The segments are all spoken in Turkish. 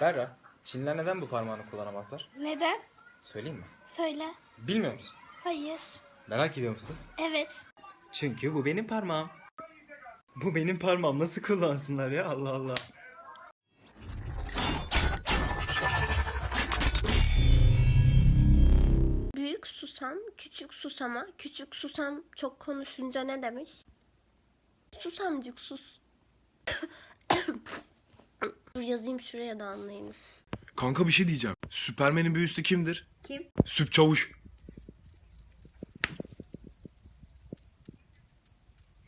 Berra, Çinliler neden bu parmağını kullanamazlar? Neden? Söyleyeyim mi? Söyle. Bilmiyor musun? Hayır. Merak ediyor musun? Evet. Çünkü bu benim parmağım. Bu benim parmağım. Nasıl kullansınlar ya? Allah Allah. Büyük susam, küçük susama, küçük susam çok konuşunca ne demiş? Susamcık sus. Dur yazayım şuraya da anlayın. Kanka bir şey diyeceğim. Süpermen'in bir üstü kimdir? Kim? Süp çavuş.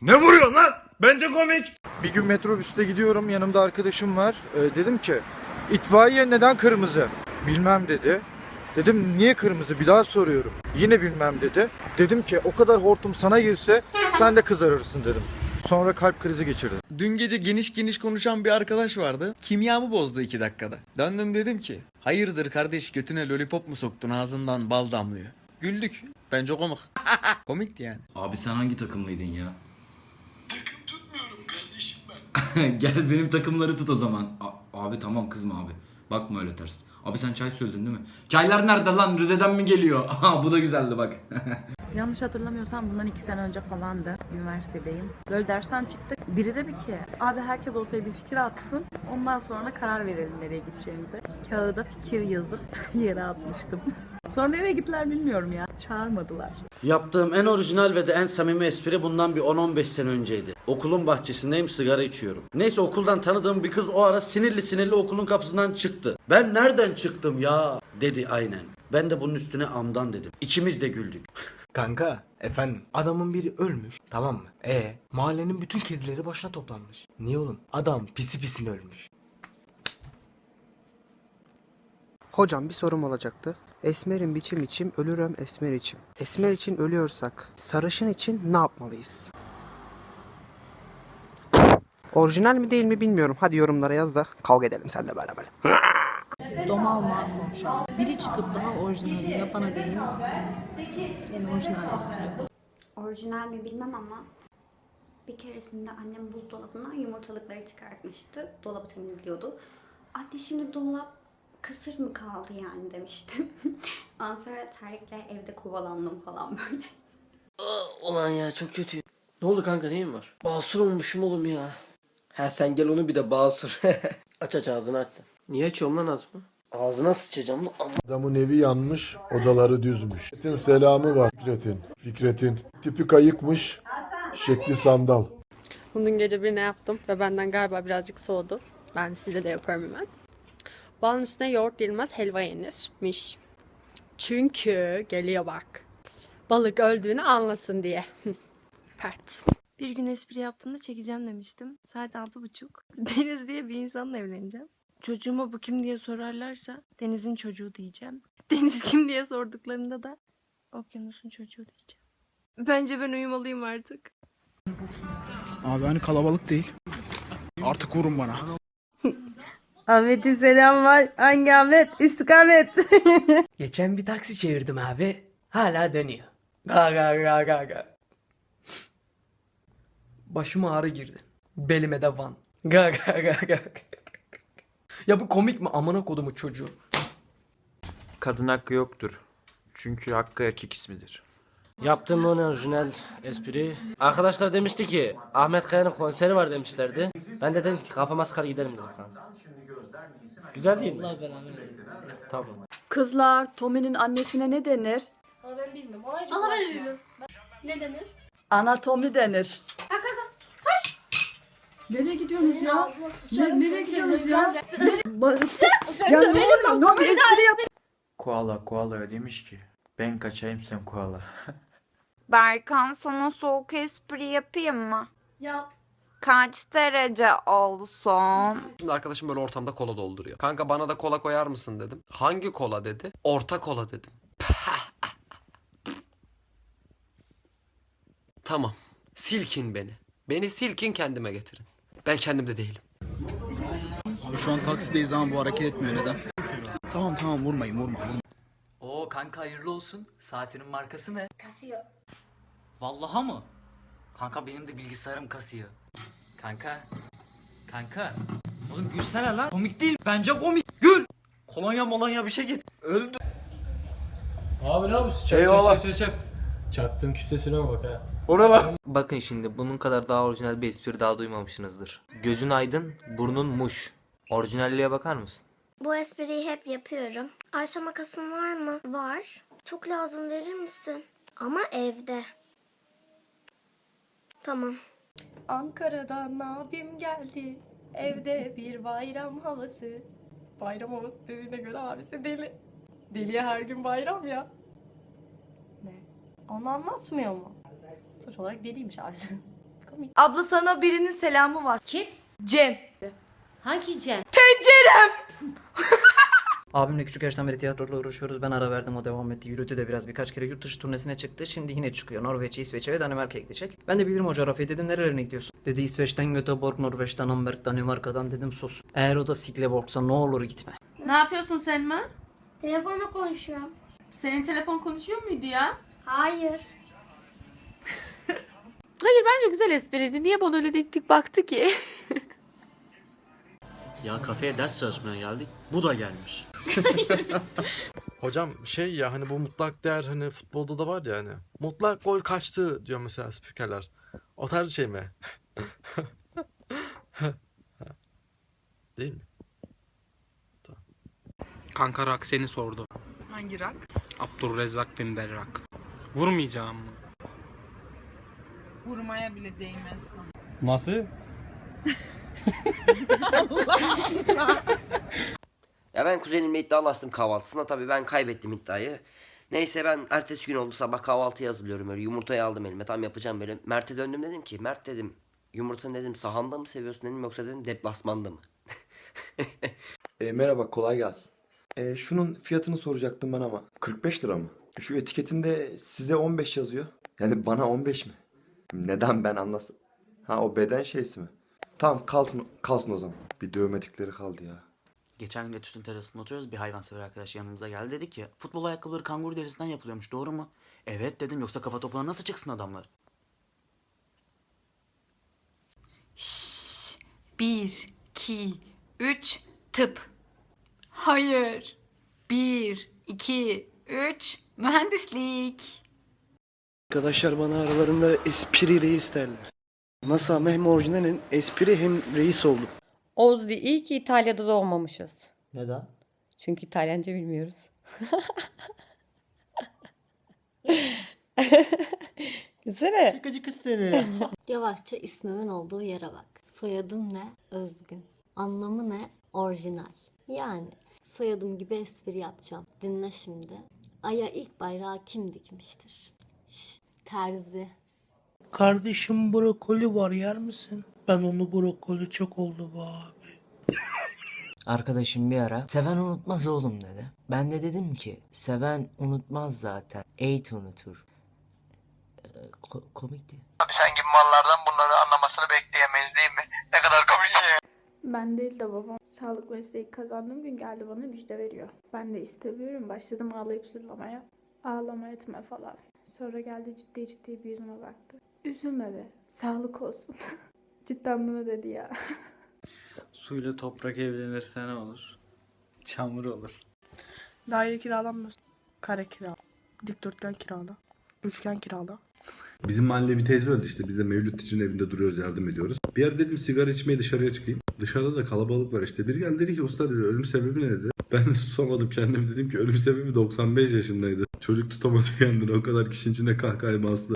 Ne vuruyorsun lan? Bence komik. Bir gün metrobüste gidiyorum yanımda arkadaşım var. Ee, dedim ki itfaiye neden kırmızı? Bilmem dedi. Dedim niye kırmızı bir daha soruyorum. Yine bilmem dedi. Dedim ki o kadar hortum sana girse sen de kızarırsın dedim. Sonra kalp krizi geçirdim. Dün gece geniş geniş konuşan bir arkadaş vardı. Kimyamı bozdu iki dakikada. Döndüm dedim ki hayırdır kardeş götüne lollipop mu soktun ağzından bal damlıyor. Güldük. Bence komik. Komikti yani. Abi sen hangi takımlıydın ya? Takım tutmuyorum kardeşim ben. Gel benim takımları tut o zaman. A- abi tamam kızma abi. Bakma öyle ters. Abi sen çay söyledin değil mi? Çaylar nerede lan? Rize'den mi geliyor? Aha bu da güzeldi bak. Yanlış hatırlamıyorsam bundan iki sene önce falandı. Üniversitedeyim. Böyle dersten çıktık. Biri dedi ki abi herkes ortaya bir fikir atsın. Ondan sonra karar verelim nereye gideceğimize. Kağıda fikir yazıp yere atmıştım. Sonra nereye gittiler bilmiyorum ya. Çağırmadılar. Yaptığım en orijinal ve de en samimi espri bundan bir 10-15 sene önceydi. Okulun bahçesindeyim sigara içiyorum. Neyse okuldan tanıdığım bir kız o ara sinirli sinirli okulun kapısından çıktı. Ben nereden çıktım ya dedi aynen. Ben de bunun üstüne amdan dedim. İkimiz de güldük. Kanka, efendim, adamın biri ölmüş, tamam mı? E, mahallenin bütün kedileri başına toplanmış. Niye oğlum? Adam pisi pisine ölmüş. Hocam bir sorum olacaktı. Esmerin biçim içim, ölürüm esmer içim. Esmer için ölüyorsak, sarışın için ne yapmalıyız? Orijinal mi değil mi bilmiyorum. Hadi yorumlara yaz da kavga edelim seninle beraber. Domal mal konuşan. Biri çıkıp daha orijinali yapana değil. En orijinal espri. Orijinal mi bilmem ama bir keresinde annem buzdolabından yumurtalıkları çıkartmıştı. Dolabı temizliyordu. Anne şimdi dolap kısır mı kaldı yani demiştim. Ondan sonra Tarık'la evde kovalandım falan böyle. Ulan ya çok kötü. Ne oldu kanka neyin var? Basur olmuşum oğlum ya. Ha sen gel onu bir de basur. aç aç ağzını aç sen. Niye açıyorum lan ağzımı? Ağzına sıçacağım lan. Adamın evi yanmış, odaları düzmüş. Fikret'in selamı var Fikret'in. Fikret'in tipi kayıkmış, şekli sandal. Dün gece birine yaptım ve benden galiba birazcık soğudu. Ben size de yaparım hemen. Balın üstüne yoğurt değilmez helva yenirmiş. Çünkü geliyor bak. Balık öldüğünü anlasın diye. Pert. Bir gün espri yaptığımda çekeceğim demiştim. Saat altı buçuk. Deniz diye bir insanla evleneceğim. Çocuğuma bu kim diye sorarlarsa Deniz'in çocuğu diyeceğim. Deniz kim diye sorduklarında da Okyanus'un çocuğu diyeceğim. Bence ben uyumalıyım artık. Abi hani kalabalık değil. Artık vurun bana. Ahmet'in selam var. Hangi Ahmet? İstikamet. Geçen bir taksi çevirdim abi. Hala dönüyor. Ga ga ga ga ga. Başıma ağrı girdi. Belime de van. Ga ga ga ga. Ya bu komik mi amına kodumu çocuğu? Kadın hakkı yoktur. Çünkü hakkı erkek ismidir. Yaptığım en orijinal espri. Arkadaşlar demişti ki Ahmet Kaya'nın konseri var demişlerdi. Ben de dedim ki kafama sıkar giderim dedim kanka. Güzel değil mi? Tamam. Kızlar, Tommy'nin annesine ne denir? Valla ben bilmiyorum. Valla ben bilmiyorum. Ne denir? Anatomi denir. Nereye gidiyorsunuz ya? Sıçarım. nereye gidiyorsunuz ya? ya? Ne oluyor? Ne oluyor? Espri yap. Koala koala demiş ki ben kaçayım sen koala. Berkan sana soğuk espri yapayım mı? Yap. Kaç derece olsun? Şimdi arkadaşım böyle ortamda kola dolduruyor. Kanka bana da kola koyar mısın dedim. Hangi kola dedi? Orta kola dedim. tamam. Silkin beni. Beni silkin kendime getirin. Ben kendimde değilim. Abi şu an taksideyiz ama bu hareket etmiyor neden? Tamam tamam vurmayın vurma. Oo kanka hayırlı olsun. Saatinin markası ne? Kasıyor. Vallaha mı? Kanka benim de bilgisayarım kasıyor. Kanka. Kanka. Oğlum gülsene lan. Komik değil. Bence komik. Gül. Kolonya molonya bir şey git. Öldü. Abi ne yapıyorsun? Çak Eyvallah. çak çak çak. Çaktığım küstesine bak ha. Bakın şimdi bunun kadar daha orijinal bir espri daha duymamışsınızdır. Gözün aydın, burnun muş. Orijinalliğe bakar mısın? Bu espriyi hep yapıyorum. Ayşe makasın var mı? Var. Çok lazım verir misin? Ama evde. Tamam. Ankara'dan abim geldi. Evde bir bayram havası. Bayram havası dediğine göre abisi deli. Deliye her gün bayram ya. Onu anlatmıyor mu? Sonuç olarak deliymiş. Komik. Abla sana birinin selamı var. Kim? Cem. Hangi Cem? Tencerem. Abimle küçük yaştan beri tiyatroyla uğraşıyoruz. Ben ara verdim o devam etti. Yürüdü de biraz birkaç kere yurt dışı turnesine çıktı. Şimdi yine çıkıyor. Norveç'e, İsveç'e ve Danimarka'ya gidecek. Ben de bilirim o coğrafyayı dedim nerelerine gidiyorsun? Dedi İsveç'ten Göteborg, Norveç'ten Hamburg, Danimarka'dan dedim sus. Eğer o da Sikleborg'sa ne olur gitme. Ne yapıyorsun Selma? Telefonla konuşuyorum. Senin telefon konuşuyor muydu ya? Hayır. Hayır bence güzel espriydi. Niye bana öyle dik dik baktı ki? Ya kafeye ders çalışmaya geldik. Bu da gelmiş. Hocam şey ya hani bu mutlak değer hani futbolda da var ya hani. Mutlak gol kaçtı diyor mesela spikerler. O tarz şey mi? Değil mi? Kanka Rak seni sordu. Hangi rak? Abdurrezzak bin Berrak. Vurmayacağım mı? Vurmaya bile değmez. Nasıl? Ya ben kuzenimle iddialaştım kahvaltısında. Tabii ben kaybettim iddiayı. Neyse ben ertesi gün oldu sabah kahvaltı hazırlıyorum öyle yumurtayı aldım elime tam yapacağım böyle. Mert'e döndüm dedim ki Mert dedim yumurtanı dedim sahanda mı seviyorsun dedim yoksa dedim deplasmanda mı? E, merhaba kolay gelsin. E, şunun fiyatını soracaktım ben ama 45 lira mı? Şu etiketinde size 15 yazıyor. Yani bana 15 mi? Neden ben anlasın? Ha o beden şeysi mi? Tamam kalsın, kalsın o zaman. Bir dövmedikleri kaldı ya. Geçen gün etütün terasında oturuyoruz bir hayvansever arkadaş yanımıza geldi dedi ki futbol ayakkabıları kanguru derisinden yapılıyormuş doğru mu? Evet dedim yoksa kafa topuna nasıl çıksın adamlar? Bir, iki, üç, tıp. Hayır. Bir, iki, üç, mühendislik. Arkadaşlar bana aralarında espri reis derler. Nasıl ama hem orijinalin espri hem reis oldum. Ozdi iyi ki İtalya'da doğmamışız. Neden? Çünkü İtalyanca bilmiyoruz. Güzel. Şakacı kız seni. Yavaşça ismimin olduğu yere bak. Soyadım ne? Özgün. Anlamı ne? Orijinal. Yani soyadım gibi espri yapacağım. Dinle şimdi. Ay'a ilk bayrağı kim dikmiştir? Şş, terzi. Kardeşim brokoli var yer misin? Ben onu brokoli çok oldu bu abi. Arkadaşım bir ara seven unutmaz oğlum dedi. Ben de dedim ki seven unutmaz zaten. Eğit unutur. Ee, ko- komikti. Sen gibi mallardan bunları anlamasını bekleyemeyiz değil mi? Ne kadar komik ya. Ben değil de babam sağlık mesleği kazandığım gün geldi bana müjde veriyor. Ben de istemiyorum başladım ağlayıp zırlamaya. Ağlama etme falan. Sonra geldi ciddi ciddi bir yüzüme baktı. Üzülme be sağlık olsun. Cidden bunu dedi ya. Suyla toprak evlenirse ne olur? Çamur olur. Daire kiralanmıyor. Kare kira. Dikdörtgen kirala. Üçgen kirala. Bizim mahalle bir teyze öldü işte. Biz de Mevlüt için evinde duruyoruz yardım ediyoruz. Bir yer dedim sigara içmeye dışarıya çıkayım. Dışarıda da kalabalık var işte. Biri geldi dedi ki usta dedi ölüm sebebi ne dedi. Ben de susamadım kendim dedim ki ölüm sebebi 95 yaşındaydı. Çocuk tutamadı kendini o kadar kişinin içinde kahkahaya bastı.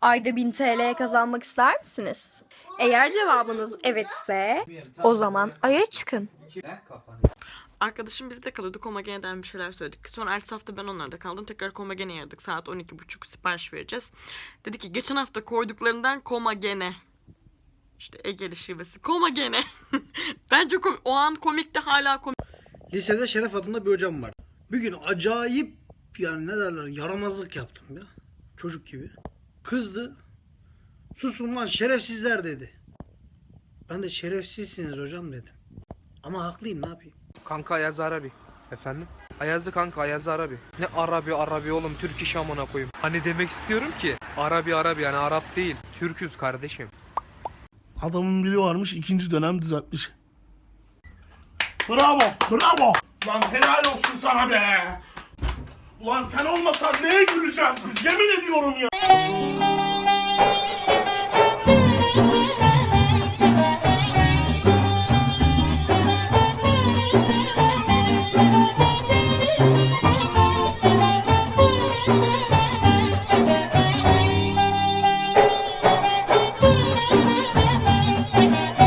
Ayda 1000 TL kazanmak ister misiniz? Eğer cevabınız evetse o zaman Ay'a çıkın. Arkadaşım bizde kalıyordu. Komagene'den bir şeyler söyledik. Sonra ertesi hafta ben onlarda kaldım. Tekrar Komagene aradık. Saat 12.30 sipariş vereceğiz. Dedi ki geçen hafta koyduklarından Komagene. İşte Ege'li şivesi. Komagene. Bence kom- o an komikti hala komik. Lisede Şeref adında bir hocam var. Bir gün acayip yani ne derler yaramazlık yaptım ya. Çocuk gibi. Kızdı. Susun lan şerefsizler dedi. Ben de şerefsizsiniz hocam dedim. Ama haklıyım ne yapayım. Kanka Ayaz Arabi. Efendim? Ayaz'ı kanka Ayaz Arabi. Ne Arabi Arabi oğlum Türk iş amına koyayım. Hani demek istiyorum ki Arabi Arabi yani Arap değil. Türküz kardeşim. Adamın biri varmış ikinci dönem düzeltmiş. Bravo, bravo. Lan helal olsun sana be. Ulan sen olmasan neye güleceğiz biz yemin ediyorum ya.